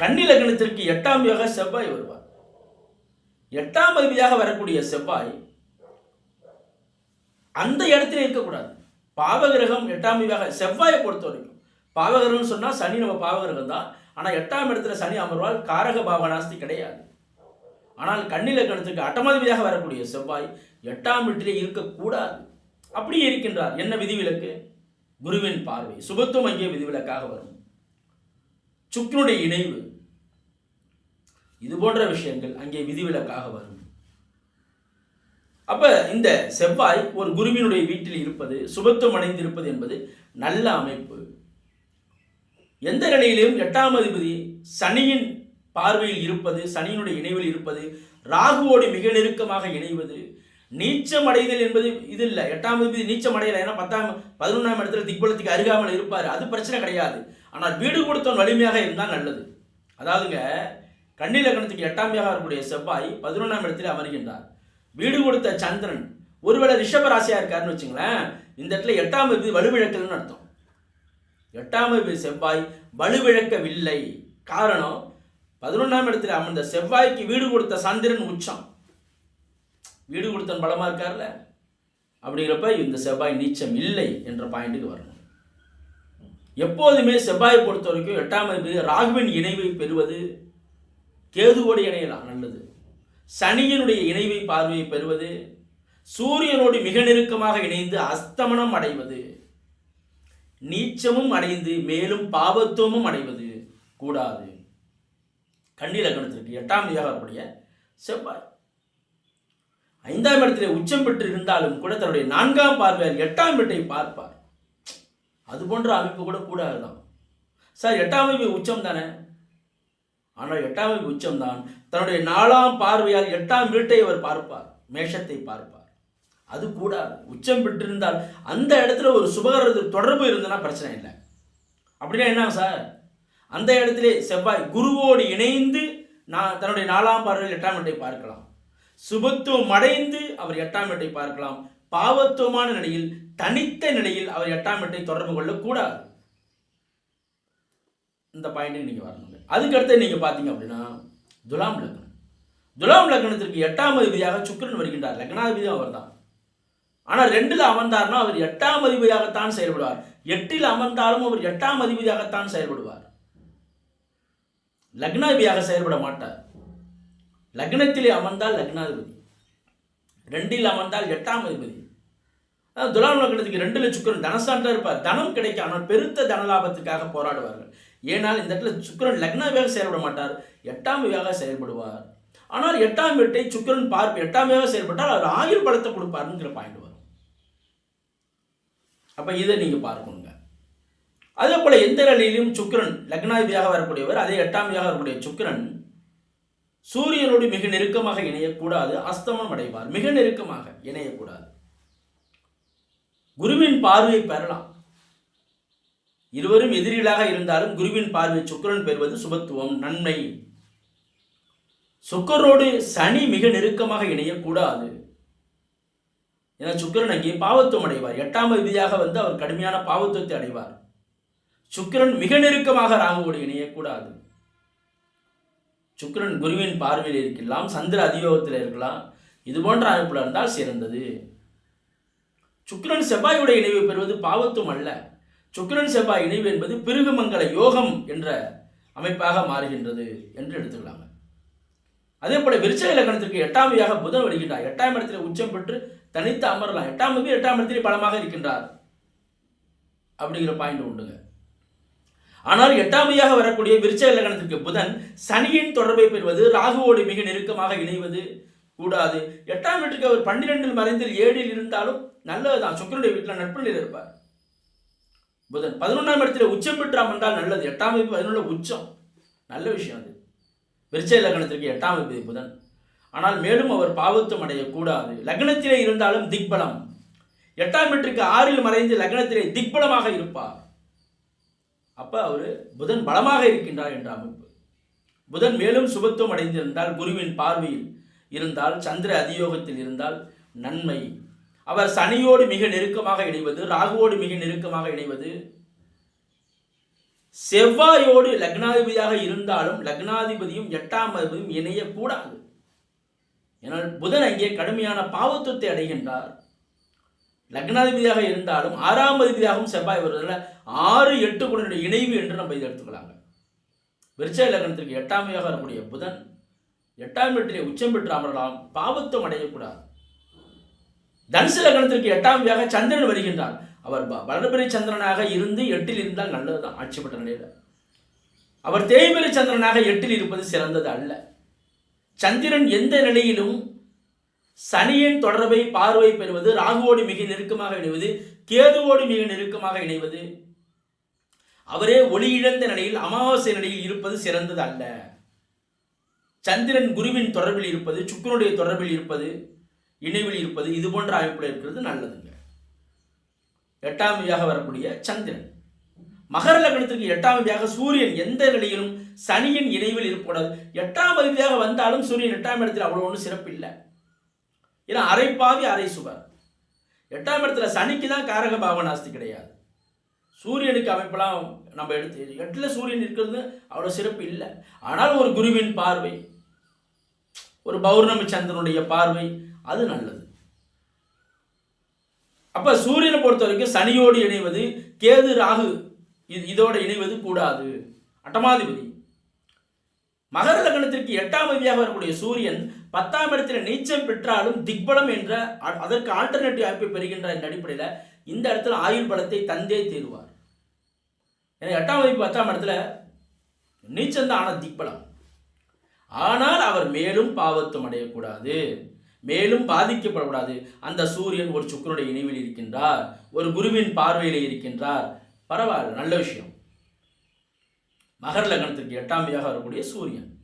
கன்னி லக்னத்திற்கு எட்டாம் யோக செவ்வாய் வருவார். எட்டாம் அதிபதியாக வரக்கூடிய செவ்வாய் அந்த இடத்துல இருக்கக்கூடாது. பாவகிரகம் எட்டாம் அதிபதியாக செவ்வாயை பொறுத்த வரைக்கும். பாவகிரகம்னு சொன்னால் சனி நம்ம பாவகிரகம் தான். ஆனால் எட்டாம் இடத்துல சனி அமர்வால் காரக பாவனாஸ்தி கிடையாது. ஆனால் கன்னி லக்னத்துக்கு அட்டமாதிபதியாக வரக்கூடிய செவ்வாய் எட்டாம் வீட்டிலே இருக்கக்கூடாது. அப்படியே இருக்கின்றார். என்ன விதிவிலக்கு? குருவின் பார்வை. சுபத்துவம் அங்கே விதிவிலக்காக வரும். சுக்கினுடைய இணைவு. இது போன்ற விஷயங்கள் அங்கே விதிவிலக்காக வரும். அப்ப இந்த செவ்வாய் ஒரு குருவினுடைய வீட்டில் இருப்பது சுபத்துவம் அடைந்திருப்பது என்பது நல்ல அமைப்பு. எந்த நிலையிலும் எட்டாம் அதிபதி சனியின் பார்வையில் இருப்பது சனியினுடைய இணைவில் இருப்பது ராகுவோடு மிக நெருக்கமாக இணைவது நீச்சம் அடைதல் என்பது இது இல்லை. எட்டாம் அதிபதி நீச்சம் அடையலை. ஏன்னா பத்தாம் பதினொன்றாம் இடத்துல திக்பலத்துக்கு அருகாமல் இருப்பார். அது பிரச்சனை கிடையாது. ஆனால் வீடு கொடுத்தவன் வலிமையாக இருந்தால் நல்லது. அதாவதுங்க கன்னி லக்னத்துக்கு எட்டாம் வீடாக செவ்வாய் பதினொன்றாம் இடத்துல அமர்கின்றார். வீடு கொடுத்த சந்திரன் ஒருவேளை ரிஷப ராசியாக இருக்காருன்னு வச்சுங்களேன் இந்த இடத்துல எட்டாம் இது வலுவிழக்கல்னு அர்த்தம். எட்டாம் இது செவ்வாய் வலுவிழக்கவில்லை. காரணம் பதினொன்றாம் இடத்துல அமர்ந்த செவ்வாய்க்கு வீடு கொடுத்த சந்திரன் உச்சம். வீடு கொடுத்தன் பலமா இருக்கார்ல? அப்படிங்கிறப்ப இந்த செவ்வாய் நீச்சம் இல்லை என்ற பாயிண்ட்டுக்கு வரணும். எப்போதுமே செவ்வாயை பொறுத்த வரைக்கும் எட்டாம் இது ராகுவின் இணைவை பெறுவது கேதுவோடு இணையலாம் நல்லது. சனியினுடைய இணைவை பார்வையை பெறுவது சூரியனோடு மிக நெருக்கமாக இணைந்து அஸ்தமனம் அடைவது நீச்சமும் அடைந்து மேலும் பாவத்துவமும் அடைவது கூடாது. கன்னி லக்னத்திற்கு எட்டாம் வீடாக செவ்வாய். ஐந்தாம் இடத்திலே உச்சம் பெற்று இருந்தாலும் கூட தன்னுடைய நான்காம் பார்வையால் எட்டாம் வீட்டை பார்ப்பார். அது போன்ற அமைப்பு கூட கூடாதுதான். சார் எட்டாம் அமைப்பு உச்சம் தானே? ஆனால் எட்டாம் வீட்டு உச்சம்தான். தன்னுடைய நாலாம் பார்வையால் எட்டாம் வீட்டை அவர் பார்ப்பார் மேஷத்தை பார்ப்பார். அது கூடாது. உச்சம் பெற்றிருந்தால் அந்த இடத்துல ஒரு சுபகரத்து தொடர்பு இருந்ததுன்னா பிரச்சனை இல்லை. அப்படின்னா என்ன சார்? அந்த இடத்துல செவ்வாய் குருவோடு இணைந்து நான் தன்னுடைய நாலாம் பார்வையில் எட்டாம் வீட்டை பார்க்கலாம். சுபத்துவம் அடைந்து அவர் எட்டாம் வீட்டை பார்க்கலாம். பாவத்துவமான நிலையில் தனித்த நிலையில் அவர் எட்டாம் வீட்டை தொடர்பு கொள்ளக்கூடாது. இந்த பாயிண்ட்டுக்கு நீங்கள் வரணும். அதுக்கடுத்து நீங்கள் பார்த்தீங்க அப்படின்னா துலாம் லக்னம். துலாம் லக்னத்திற்கு எட்டாம் அதிபதியாக சுக்கிரன் வருகின்றார். லக்னாதிபதியும் அவர் தான் ஆனால் ரெண்டில் அமர்ந்தார்னா அவர் எட்டாம் அதிபதியாகத்தான் செயல்படுவார். எட்டில் அமர்ந்தாலும் அவர் எட்டாம் அதிபதியாகத்தான் செயல்படுவார். லக்னாதிபதியாக செயல்பட மாட்டார். லக்னத்திலே அமர்ந்தால் லக்னாதிபதி. ரெண்டில் அமர்ந்தால் எட்டாம் அதிபதி. துலாம் லக்னத்துக்கு ரெண்டில் சுக்கிரன் தனசாண்டா இருப்பார். தனம் கிடைக்கும் ஆனால் பெருத்த தனலாபத்துக்காக போராடுவார்கள். ஏனால் இந்த இடத்துல சுக்கிரன் லக்னாவியாக செயல்பட மாட்டார். எட்டாம் வியாக செயல்படுவார். ஆனால் எட்டாம் வீட்டை சுக்கிரன் பார்ப்பு எட்டாம் வியாக செயல்பட்டால் அவர் ஆயுள் பலத்தை கொடுப்பாருங்கிற பாயிண்ட் வரும். அப்போ இதை நீங்கள் பார்க்கணுங்க. அதே போல் எந்த நிலையிலும் சுக்கிரன் லக்னாதிபதியாக வரக்கூடியவர் அதே எட்டாம் வியாக வரக்கூடிய சுக்கிரன் சூரியனோடு மிக நெருக்கமாக இணையக்கூடாது அஸ்தமனம் அடைவார். மிக நெருக்கமாக இணையக்கூடாது. குருவின் பார்வையை பெறலாம். இருவரும் எதிரிகளாக இருந்தாலும் குருவின் பார்வை சுக்கிரன் பெறுவது சுபத்துவம் நன்மை. சுக்கரோடு சனி மிக நெருக்கமாக இணையக்கூடாது. ஏன்னா சுக்கிரன் அங்கே பாவத்துவம் அடைவார். எட்டாம் விதியாக வந்து அவர் கடுமையான பாவத்துவத்தை அடைவார். சுக்கிரன் மிக நெருக்கமாக ராகுவோடு இணையக்கூடாது. சுக்கிரன் குருவின் பார்வையில் இருக்கலாம் சந்திர அதியோகத்தில் இருக்கலாம். இது போன்ற அமைப்பில் இருந்தால் சிறந்தது. சுக்கிரன் செவ்வாயுடைய இணைவு பெறுவது பாவத்துவம் அல்ல. சுக்கிரன் செவ்வாய் இணைவு என்பது பிருகுமங்கல யோகம் என்ற அமைப்பாக மாறுகின்றது என்று எடுத்துக்கலாங்க. அதே போல விருச்சக இலக்கணத்திற்கு எட்டாம் வியாக புதன் வருகின்றார். எட்டாம் இடத்தில் உச்சம் பெற்று தனித்து அமரலாம். எட்டாம் விதி எட்டாம் இடத்திலே பலமாக இருக்கின்றார் அப்படிங்கிற பாயிண்ட் உண்டுங்க. ஆனால் எட்டாம் வரக்கூடிய விருச்ச இலக்கணத்திற்கு புதன் சனியின் தொடர்பை பெறுவது ராகுவோடு மிக நெருக்கமாக இணைவது கூடாது. எட்டாம் வீட்டுக்கு அவர் பன்னிரெண்டில் மறைந்தில் ஏழில் இருந்தாலும் நல்லதுதான். சுக்கரனுடைய வீட்டில் நட்புகளில் இருப்பார். புதன். பதினொன்றாம் இடத்துல உச்சம் பெற்று என்றால் நல்லது. எட்டாம் வகுப்பு பதினொன்று உச்சம். நல்ல விஷயம் அது. விருச்ச லக்னத்திற்கு எட்டாம் வகுப்பு புதன். ஆனால் மேலும் அவர் பாவத்துவம் அடையக்கூடாது. லக்னத்திலே இருந்தாலும் திக்பலம். எட்டாம் வீட்டுக்கு ஆறில் மறைந்து லக்னத்திலே திக்பலமாக இருப்பார். அப்போ அவர் புதன் பலமாக இருக்கின்றார் என்ற அமைப்பு புதன் மேலும் சுபத்துவம் அடைந்திருந்தால் குருவின் பார்வையில் இருந்தால் சந்திர அதியோகத்தில் இருந்தால் நன்மை. அவர் சனியோடு மிக நெருக்கமாக இணைவது ராகுவோடு மிக நெருக்கமாக இணைவது செவ்வாயோடு லக்னாதிபதியாக இருந்தாலும் லக்னாதிபதியும் எட்டாம் அதிபதியும் இணையக்கூடாது. ஏனால் புதன் அங்கே கடுமையான பாவத்துவத்தை அடைகின்றார். லக்னாதிபதியாக இருந்தாலும் ஆறாம் அதிபதியாகவும் செவ்வாய் வருவதில் ஆறு எட்டு குணனுடைய இணைவு என்று நம்ம இதை எடுத்துக்கலாங்க. விருச்ச லக்னத்திற்கு எட்டாம் வரக்கூடிய புதன் எட்டாம் வீட்டிலே உச்சம் பெற்று அமரலாம் பாவத்துவம் அடையக்கூடாது. தனுசு லக்னத்திற்கு எட்டாம் வியாக சந்திரன் வருகின்றார் அவர் வளர்பிறை சந்திரனாக இருந்து எட்டில் இருந்தால் நல்லதுதான் ஆட்சி பெற்ற நிலையில். அவர் தேய்பிறை சந்திரனாக எட்டில் இருப்பது சிறந்தது அல்ல. சந்திரன் எந்த நிலையிலும் சனியின் தொடர்பை பார்வை பெறுவது ராகுவோடு மிக நெருக்கமாக இணைவது கேதுவோடு மிக நெருக்கமாக இணைவது அவரே ஒளி இழந்த நிலையில் அமாவாசை நிலையில் இருப்பது சிறந்தது அல்ல. சந்திரன் குருவின் தொடர்பில் இருப்பது சுக்கரனுடைய தொடர்பில் இருப்பது இணைவில் இருப்பது இது போன்ற அமைப்பில் இருக்கிறது நல்லதுங்க. எட்டாம் வியாக வரக்கூடிய சந்திரன். மகர லக்னத்திற்கு எட்டாம் விதியாக சூரியன் எந்த நிலையிலும் சனியின் இணைவில் இருக்கக்கூடாது எட்டாம் அதிபதியாக வந்தாலும் சூரியன் எட்டாம் இடத்தில் அவ்வளோ ஒன்றும் சிறப்பு இல்லை ஏன்னா அரை பாவி அரை சுபர் எட்டாம் இடத்துல சனிக்கு தான் காரக பாவனாஸ்தி கிடையாது. சூரியனுக்கு அமைப்பெல்லாம் நம்ம எடுத்து எட்டில் சூரியன் இருக்கிறது அவ்வளோ சிறப்பு இல்லை. ஆனால் ஒரு குருவின் பார்வை ஒரு பௌர்ணமி சந்திரனுடைய பார்வை அது நல்லது. அப்ப சூரியனை பொறுத்த வரைக்கும் சனியோடு இணைவது கேது ராகு இது இதோட இணைவது கூடாது. அட்டமாதிபதி. மகர லக்னத்திற்கு எட்டாம் அதிபதியாக வரக்கூடிய சூரியன் பத்தாம் இடத்தில் நீச்சம் பெற்றாலும் திக்பலம் என்ற அதற்கு ஆல்டர்னேட்டிவ் அமைப்பை பெறுகின்ற இந்த அடிப்படையில் இந்த இடத்துல ஆயுள் பலத்தை தந்தே தீருவார் ஏன்னா எட்டாம் அதிபதி பத்தாம் இடத்துல நீச்சம் தான் ஆன திக்பலம். ஆனால் அவர் மேலும் பாவத்தும் அடையக்கூடாது. மேலும் பாதிக்கப்படக்கூடாது. அந்த சூரியன் ஒரு சுக்கரனுடைய இணைவில் இருக்கின்றார். ஒரு குருவின் பார்வையில் இருக்கின்றார். பரவாயில்ல நல்ல விஷயம். மகர லக்னத்திற்கு எட்டாம் வியாக வரக்கூடிய சூரியன்.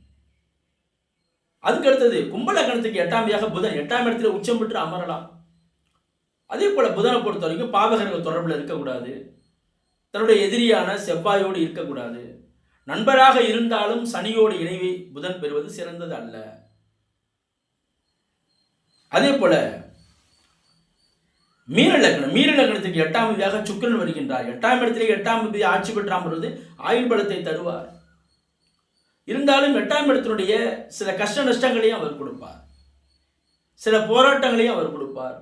அதுக்கு அடுத்தது கும்ப லக்னத்துக்கு எட்டாம் வியாக புதன். எட்டாம் இடத்துல உச்சம் பெற்று அமரலாம். அதே போல புதனை பொறுத்த வரைக்கும் பாவகர்கள் தொடர்பில் இருக்கக்கூடாது. தன்னுடைய எதிரியான செவ்வாயோடு இருக்கக்கூடாது. நண்பராக இருந்தாலும் சனியோடு இணைவை புதன் பெறுவது சிறந்தது அல்ல அதே போல மீன லக்னம் மீன லக்னத்துக்கு எட்டாம் விதியாக சுக்கரன் வருகின்றார். எட்டாம் இடத்திலே எட்டாம் விதி ஆட்சி பெற்றாம் வருவது ஆயுள் பலத்தை தருவார். இருந்தாலும் எட்டாம் இடத்தினுடைய சில கஷ்ட நஷ்டங்களையும் அவர் கொடுப்பார். சில போராட்டங்களையும் அவர் கொடுப்பார்.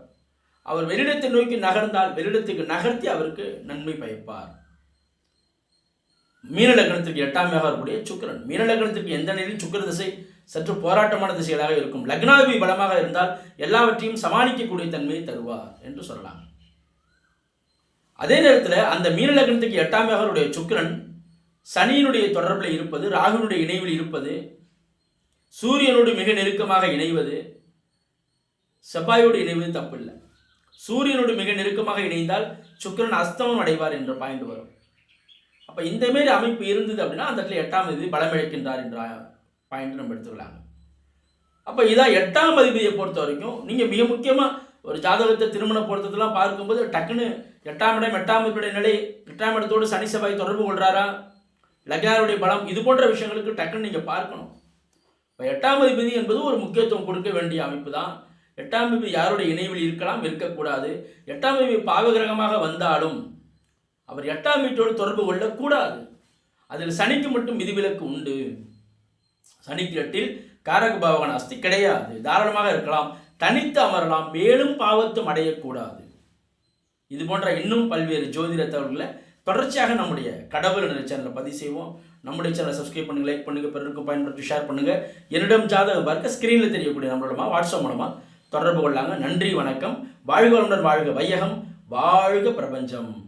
அவர் வெளியிடத்தை நோக்கி நகர்ந்தால் வெளியிடத்துக்கு நகர்த்தி அவருக்கு நன்மை பயப்பார். மீன லக்னத்திற்கு எட்டாம் வீடாக இருக்கக்கூடிய சுக்கிரன். மீன லக்னத்திற்கு எந்த நிலையிலும் சுக்கிர திசை சற்று போராட்டமான திசைகளாக இருக்கும். லக்னாதிபதி பலமாக இருந்தால் எல்லாவற்றையும் சமாளிக்கக்கூடிய தன்மையை தருவார் என்று சொல்லலாம். அதே நேரத்தில் அந்த மீன லக்னத்துக்கு எட்டாம் மேகருடைய சுக்கிரன் சனியினுடைய தொடர்பில் இருப்பது ராகுனுடைய இணைவில் இருப்பது சூரியனோடு மிக நெருக்கமாக இணைவது செவ்வாயோடு இணைவது தப்பில்லை. சூரியனோடு மிக நெருக்கமாக இணைந்தால் சுக்கிரன் அஸ்தமம் அடைவார் என்ற பாயிண்ட் வரும். அப்போ இந்த மாரி அமைப்பு இருந்தது அப்படின்னா அந்த இடத்துல எட்டாம் அதிபதி பலமிழக்கின்றார் என்ற பாயிண்ட் நம்ம எடுத்துக்கலாங்க. அப்போ இதான் எட்டாம் அதிபதியை பொறுத்த வரைக்கும் நீங்கள் மிக முக்கியமாக ஒரு ஜாதகத்தை திருமண பொருத்தத்தெல்லாம் பார்க்கும்போது டக்குன்னு எட்டாம் இடம் எட்டாம் அதிபதி நிலை எட்டாம் இடத்தோடு சனி செவ்வாய் தொடர்பு கொள்கிறாரா லக்னாருடைய பலம் இது போன்ற விஷயங்களுக்கு டக்குன்னு நீங்கள் பார்க்கணும். இப்போ எட்டாம் அதிபதி என்பது ஒரு முக்கியத்துவம் கொடுக்க வேண்டிய அமைப்பு தான் எட்டாம் அதிபதி யாருடைய இணைவில் இருக்கலாம் இருக்கக்கூடாது. எட்டாம் அதிபதி பாவகிரகமாக வந்தாலும் அவர் எட்டாம் வீட்டோடு தொடர்பு கொள்ளக்கூடாது. அதில் சனிக்கு மட்டும் விதிவிலக்கு உண்டு. சனிக்கு எட்டில் காரக பாவகன் அஸ்தி கிடையாது. தாராளமாக இருக்கலாம். தனித்து அமரலாம். மேலும் பாவத்தும் அடையக்கூடாது. இது போன்ற இன்னும் பல்வேறு ஜோதிட தகவல்களை தொடர்ச்சியாக நம்முடைய கடவுள் என்ற சேனலில் பதிவு செய்வோம். நம்முடைய சேனலை சப்ஸ்கிரைப் பண்ணுங்கள் லைக் பண்ணுங்கள் பிறருக்கும் பயன்படுத்தி ஷேர் பண்ணுங்கள் என்னிடம் ஜாதகம் பார்க்க ஸ்க்ரீனில் தெரியக்கூடிய நம்மளோட வாட்ஸ்அப் மூலமாக தொடர்பு கொள்ளாங்க. நன்றி வணக்கம். வாழ்க வளமுடன் வாழ்க வையகம். வாழ்க பிரபஞ்சம்.